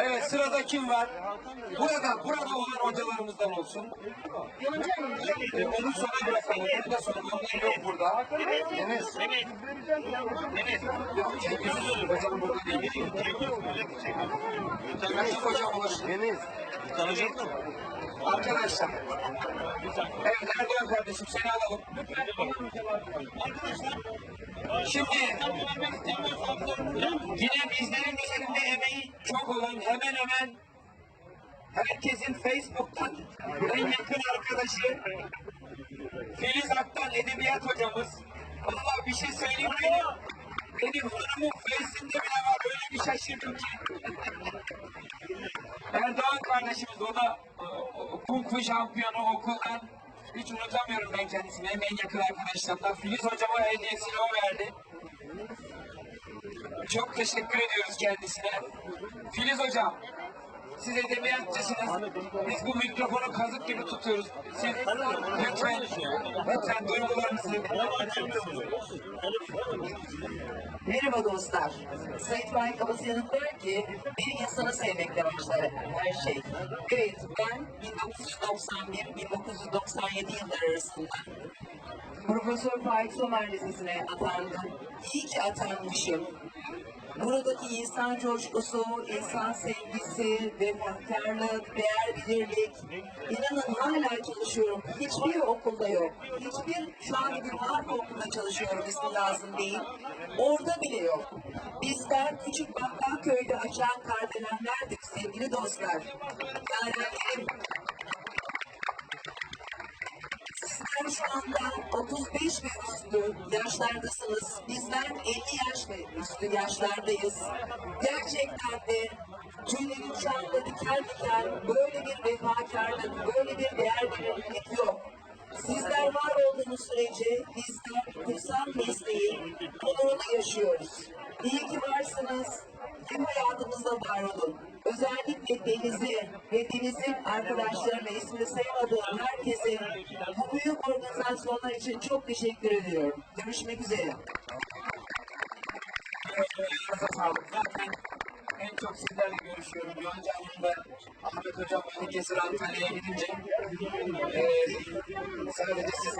Evet sırada kim var? Burada, burada olan hocalarımızdan olsun. Ee, onu sona bırakalım. Onu da sonra onlar yok burada. Deniz. Deniz. Yok Cengiz hocam burada değil. Cengiz hocam olur. Deniz. Tanıyacak mı? Arkadaşlar. Evet Erdoğan kardeşim seni alalım. Şimdi yine bizlerin üzerinde emeği çok olan hemen hemen herkesin Facebook'tan en yakın arkadaşı Filiz Aktan edebiyat hocamız. Valla bir şey söyleyeyim benim, benim hanımın Face'inde bile var öyle bir şaşırdım ki. Erdoğan kardeşimiz o da e, kung fu şampiyonu okuldan hiç unutamıyorum ben kendisini. Hem en yakın arkadaşlarımdan. Filiz hocama hediyesini o verdi. Çok teşekkür ediyoruz kendisine. Filiz hocam, siz edebiyatçısınız. Biz bu mikrofonu kazık gibi tutuyoruz. Siz lütfen, lütfen duygularınızı Merhaba dostlar. Sayın Faik Abasıyan'ın der ki bir insanı sevmekle başlar her şey. Evet ben 1991-1997 yılları arasında Profesör Faik Somer Lisesi'ne atandım. İyi atanmışım. Buradaki insan coşkusu, insan sevgisi, vefakarlık, değer bilirlik. İnanın hala çalışıyorum. Hiçbir okulda yok. Hiçbir şu an bir marka okulda çalışıyorum ismi lazım değil. Orada bile yok. Bizler küçük bakkal köyde açan kardelenlerdik sevgili dostlar. Yani benim Sizler şu anda 35 ve üstü yaşlardasınız. Bizler 50 yaş ve üstü yaşlardayız. Gerçekten de tüylerim şu anda diken diken böyle bir vefakarlık, böyle bir değer verilmek yok. Sizler var olduğunuz sürece bizler kutsal mesleği onurunu yaşıyoruz. İyi ki varsınız. Tüm hayatımızda var olun. Özellikle Deniz'i ve Deniz'in arkadaşlarına ismini saymadığım herkese bu büyük organizasyonlar için çok teşekkür ediyorum. Görüşmek üzere. Zaten en çok sizlerle görüşüyorum. Yonca Hanım'da Ahmet Hocam Balıkesir Antalya'ya gidince eee sadece siz